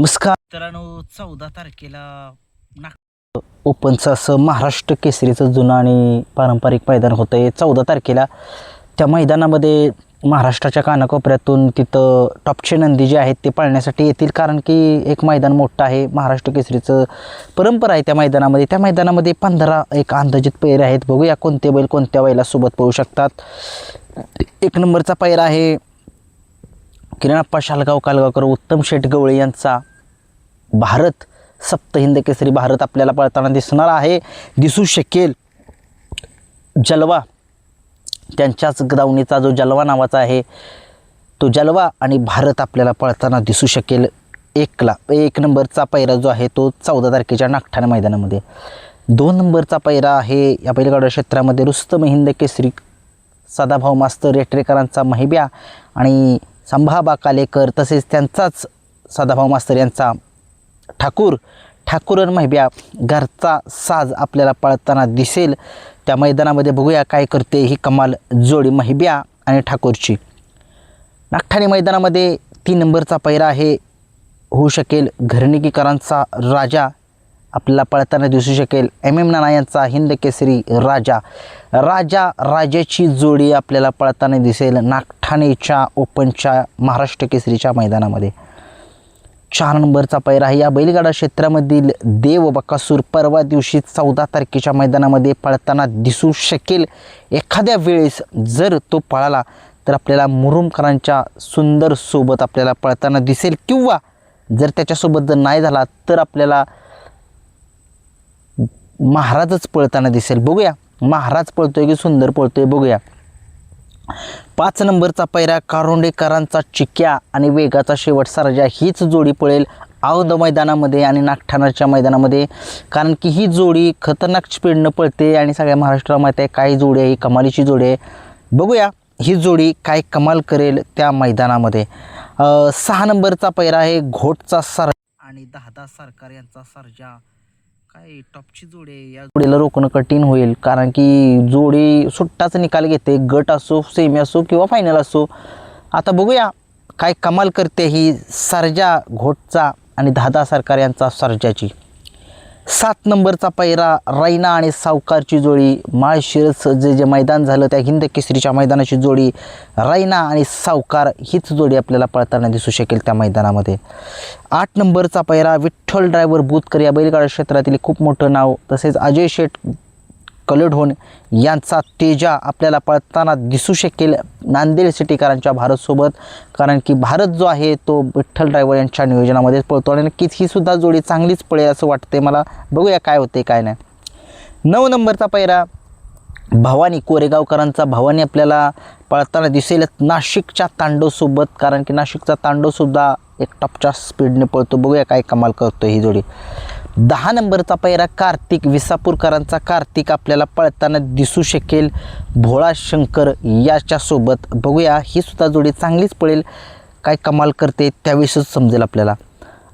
नमस्कार. मित्रांनो चौदा तारखेला नाग ओपनचं असं महाराष्ट्र केसरीचं जुनं आणि पारंपरिक मैदान होतं आहे चौदा तारखेला त्या मैदानामध्ये महाराष्ट्राच्या कानाकोपऱ्यातून तिथं टॉपचे नंदी जे आहेत ते पाळण्यासाठी येतील. कारण की एक मैदान मोठं आहे. महाराष्ट्र केसरीचं परंपरा आहे त्या मैदानामध्ये. त्या मैदानामध्ये पंधरा एक अंदाजित पैरे आहेत. बघूया कोणते बैल कोणत्या बैला सोबत पळू शकतात. एक नंबरचा पैरा आहे किरणाप्पा शालगाव कालगावकर. उत्तम शेठ गवळे यांचा. भारत सप्तहिंद केसरी भारत आपल्याला पळताना दिसणार आहे. दिसू शकेल जलवा. त्यांच्याच दावणीचा जो जलवा नावाचा आहे तो जलवा आणि भारत आपल्याला पळताना दिसू शकेल एकला. एक नंबरचा पैरा जो आहे तो चौदा तारखेच्या नागठाणे मैदानामध्ये. दोन नंबरचा पैरा आहे या बैलगाडा क्षेत्रामध्ये रुस्तम हिंद केसरी सदाभाऊ मास्तर रेटरेकरांचा महिब्या आणि संभाबा कालेकर तसेच त्यांचाच सदाभाऊ मास्तर यांचा ठाकूर ठाकूर आणि महिब्या घरचा साज आपल्याला पळताना दिसेल. त्या मैदानामध्ये बघूया काय करते ही कमाल जोडी महिब्या आणि ठाकूरची. नागठाणे मैदानामध्ये तीन नंबरचा पैरा आहे. होऊ शकेल घरणिकीकरांचा राजा. आपल्याला पळताना दिसू शकेल एम एम नाना यांचा हिंद केसरी राजा. राजा राजाची जोडी आपल्याला पळताना दिसेल नागठाणेच्या ओपनच्या महाराष्ट्र केसरीच्या मैदानामध्ये. चार नंबरचा पैर आहे. या बैलगाडा क्षेत्रामधील देव बकासूर परवा दिवशी चौदा तारखेच्या मैदानामध्ये पळताना दिसू शकेल. एखाद्या वेळेस जर तो पळाला तर आपल्याला मुरुमकरांच्या सुंदर सोबत आपल्याला पळताना दिसेल. किंवा जर त्याच्यासोबत जर नाही झाला तर आपल्याला महाराजच पळताना दिसेल. बघूया. महाराज पळतोय की सुंदर पळतोय बघूया. पाच नंबरचा पैरा कारोंडेकरांचा चिक्या आणि वेगाचा शेवट सरजा हीच जोडी पळेल औंध मैदानामध्ये आणि नागठाणाच्या मैदानामध्ये. कारण की ही जोडी खतरनाक स्पीडनं पळते आणि सगळ्या महाराष्ट्राला माहीत आहे काय जोडी आहे कमालीची जोडी आहे. बघूया ही जोडी काय कमाल करेल त्या मैदानामध्ये. सहा नंबरचा पैरा आहे घोटचा सर आणि दहा सरकार यांचा सर्जा. काय टॉपची जोडी आहे या जोडीला रोखणं कठीण होईल कारण की जोडी सुट्टाच निकाल घेते गट असो सेमी असो किंवा फायनल असो. आता बघूया काय कमाल करते ही सर्जा घोटचा आणि दादा सरकार यांचा सर्जाची. सात नंबरचा पैरा रायना आणि सावकारची जोडी माळशिरस जे जे मैदान झालं त्या हिंद केसरीच्या मैदानाची जोडी रायना आणि सावकार हीच जोडी आपल्याला पळताना दिसू शकेल त्या मैदानामध्ये. आठ नंबरचा पैरा विठ्ठल ड्रायव्हर बुतकर या बैलगाडा क्षेत्रातील खूप मोठं नाव तसेच अजय शेठ कलडहोन यांचा तेजा आपल्याला पळताना दिसू शकेल नांदेड सिटीकरांच्या भारतसोबत. कारण की भारत जो आहे तो विठ्ठल ड्रायव्हर यांच्या नियोजनामध्येच पळतो आणि नक्कीच ही सुद्धा जोडी चांगलीच पळेल असं वाटते मला बघूया काय होते काय नाही. नऊ नंबरचा पैरा भवानी कोरेगावकरांचा. भवानी आपल्याला पळताना दिसेल नाशिकच्या तांडवसोबत. कारण की नाशिकचा तांडवसुद्धा एक टॉपच्या स्पीडने पळतो. बघूया काय कमाल करतो ही जोडी. दहा नंबरचा पैरा कार्तिक विसापूरकरांचा कार्तिक आपल्याला पळताना दिसू शकेल. भोळा शंकर याच्यासोबत बघूया. ही सुद्धा जोडी चांगलीच पळेल. काय कमाल करते त्यावेळेसच समजेल आपल्याला.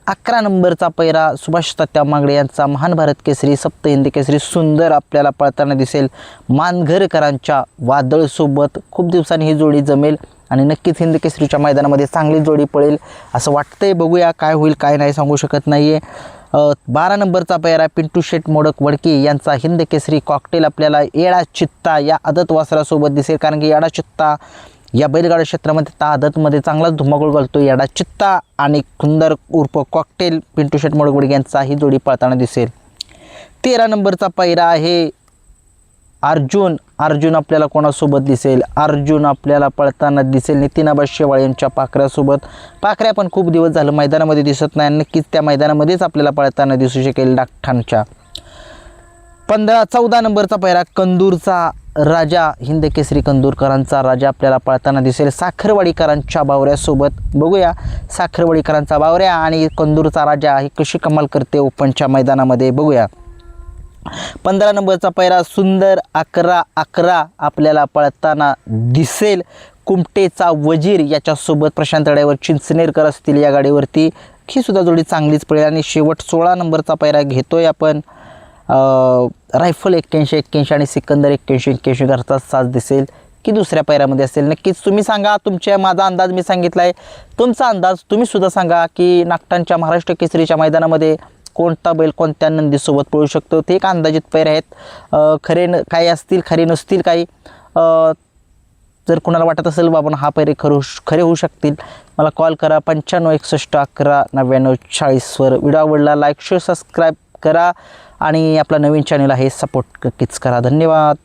अकरा नंबरचा पैरा सुभाष तात्या मांगडे यांचा महान भारत केसरी सप्त हिंदी केसरी सुंदर आपल्याला पळताना दिसेल. मानघरकरांच्या वादळसोबत खूप दिवसांनी ही जोडी जमेल आणि नक्कीच हिंद केसरीच्या मैदानामध्ये चांगली जोडी पळेल. असं वाटतंय बघूया काय होईल काय नाही सांगू शकत नाही आहे बारा नंबरचा पैरा पिंटू शेट मोडक वडकी यांचा हिंद केसरी कॉकटेल आपल्याला येडा चित्ता या आदत वासरासोबत दिसेल. कारण की येडा चित्ता या बैलगाडा क्षेत्रामध्ये ता आदतमध्ये चांगलाच धुमाकूळ घालतो. येडा चित्ता आणि खुंदर उर्फ कॉकटेल पिंटू शेट मोडक वडकी यांचा ही जोडी पळताना दिसेल. तेरा नंबरचा पैरा आहे अर्जुन अर्जुन आपल्याला कोणासोबत दिसेल? अर्जुन आपल्याला पळताना दिसेल. नितीनाबा शेवाळे यांच्या पाखऱ्यासोबत. पाखऱ्या पण खूप दिवस झालं मैदानामध्ये दिसत नाही नक्कीच त्या मैदानामध्येच आपल्याला पळताना दिसू शकेल डाकठाणच्या पंधरा चौदा नंबरचा पैरा कंदूरचा राजा हिंद केसरी कंदूरकरांचा राजा आपल्याला पळताना दिसेल. साखरवाडीकरांच्या बावऱ्यासोबत बघूया. साखरवाडीकरांचा बावऱ्या आणि कंदूरचा राजा ही कशी कमाल करते ओपनच्या मैदानामध्ये बघूया. पंधरा नंबरचा पैरा सुंदर अकरा अकरा आपल्याला पळताना दिसेल. कुमटेचा वजीर याच्यासोबत प्रशांत राड्यावर चिंचनेरकर असतील या गाडीवरती. ही सुद्धा जोडी चांगलीच पडेल आणि शेवट सोळा नंबरचा पैरा घेतोय आपण. रायफल एक्क्याऐंशी एक्क्याऐंशी आणि सिकंदर एक्क्याऐंशी एक्क्याऐंशी घरचा साज दिसेल. की दुसऱ्या पैऱ्यामध्ये असेल. नक्कीच तुम्ही सांगा तुमच्या माझा अंदाज मी सांगितला आहे तुमचा अंदाज तुम्ही सुद्धा सांगा की नागटांच्या महाराष्ट्र केसरीच्या मैदानामध्ये कोणता बैल कोणत्या नंदीसोबत पळू शकतो? ते एक अंदाजित पैर आहेत. खरे न काही असतील खरे नसतील काही जर कुणाला वाटत असेल बाबा हा पैरे खरू खरे होऊ शकतील. मला कॉल करा पंच्याण्णव एकसष्ट अकरा नव्याण्णव चाळीसवर व्हिडिओ आवडला लाईक शेअर सबस्क्राईब करा आणि आपला नवीन चॅनल आहे सपोर्ट नक्कीच करा. धन्यवाद.